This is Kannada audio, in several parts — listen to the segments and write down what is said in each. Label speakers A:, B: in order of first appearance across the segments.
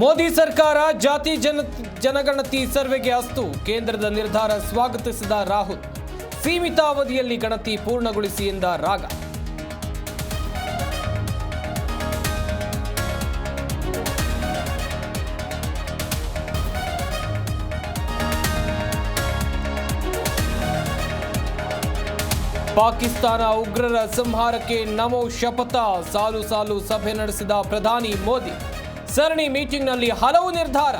A: ಮೋದಿ ಸರ್ಕಾರ ಜಾತಿ ಜನ, ಜನಗಣತಿ ಸರ್ವೆಗೆ ಅಸ್ತು. ಕೇಂದ್ರದ ನಿರ್ಧಾರ ಸ್ವಾಗತಿಸಿದ ರಾಹುಲ್. ಸೀಮಿತ ಅವಧಿಯಲ್ಲಿ ಗಣತಿ ಪೂರ್ಣಗೊಳಿಸಿ ಎಂದ ರಾಗ. ಪಾಕಿಸ್ತಾನ ಉಗ್ರರ ಸಂಹಾರಕ್ಕೆ ನಮೋ ಶಪಥ. ಸಾಲು ಸಾಲು ಸಭೆ ನಡೆಸಿದ ಪ್ರಧಾನಿ ಮೋದಿ. ಸರಣಿ ಮೀಟಿಂಗ್ನಲ್ಲಿ ಹಲವು ನಿರ್ಧಾರ.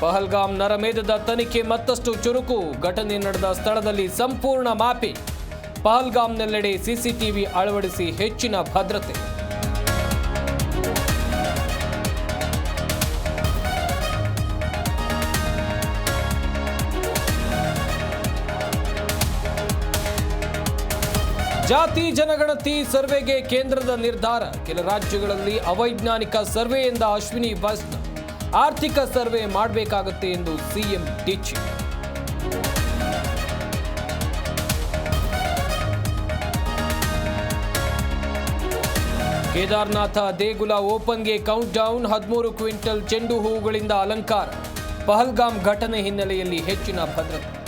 A: ಪಹಲ್ಗಾಮ್ ನರಮೇಧದ ತನಿಖೆ ಮತ್ತಷ್ಟು ಚುರುಕು. ಘಟನೆ ನಡೆದ ಸ್ಥಳದಲ್ಲಿ ಸಂಪೂರ್ಣ ಮಾಪಿ. ಪಹಲ್ಗಾಮ್ನೆಲ್ಲೆಡೆ ಸಿಸಿಟಿವಿ ಅಳವಡಿಸಿ ಹೆಚ್ಚಿನ ಭದ್ರತೆ. ಜಾತಿ ಜನಗಣತಿ ಸರ್ವೆಗೆ ಕೇಂದ್ರದ ನಿರ್ಧಾರ. ಕೆಲ ರಾಜ್ಯಗಳಲ್ಲಿ ಅವೈಜ್ಞಾನಿಕ ಸರ್ವೆ ಎಂದ ಅಶ್ವಿನಿ ಬಸ್ ಆರ್ಥಿಕ ಸರ್ವೆ ಮಾಡಬೇಕಾಗುತ್ತೆ ಎಂದು ಸಿಎಂ ಟೀಚಿ. ಕೇದಾರ್ನಾಥ ದೇಗುಲ ಓಪನ್ಗೆ ಕೌಂಟ್ ಡೌನ್ ಹದಿಮೂರು ಕ್ವಿಂಟಲ್ ಚೆಂಡು ಹೂವುಗಳಿಂದ ಅಲಂಕಾರ. ಪಹಲ್ಗಾಮ್ ಘಟನೆ ಹಿನ್ನೆಲೆಯಲ್ಲಿ ಹೆಚ್ಚಿನ ಭದ್ರತೆ.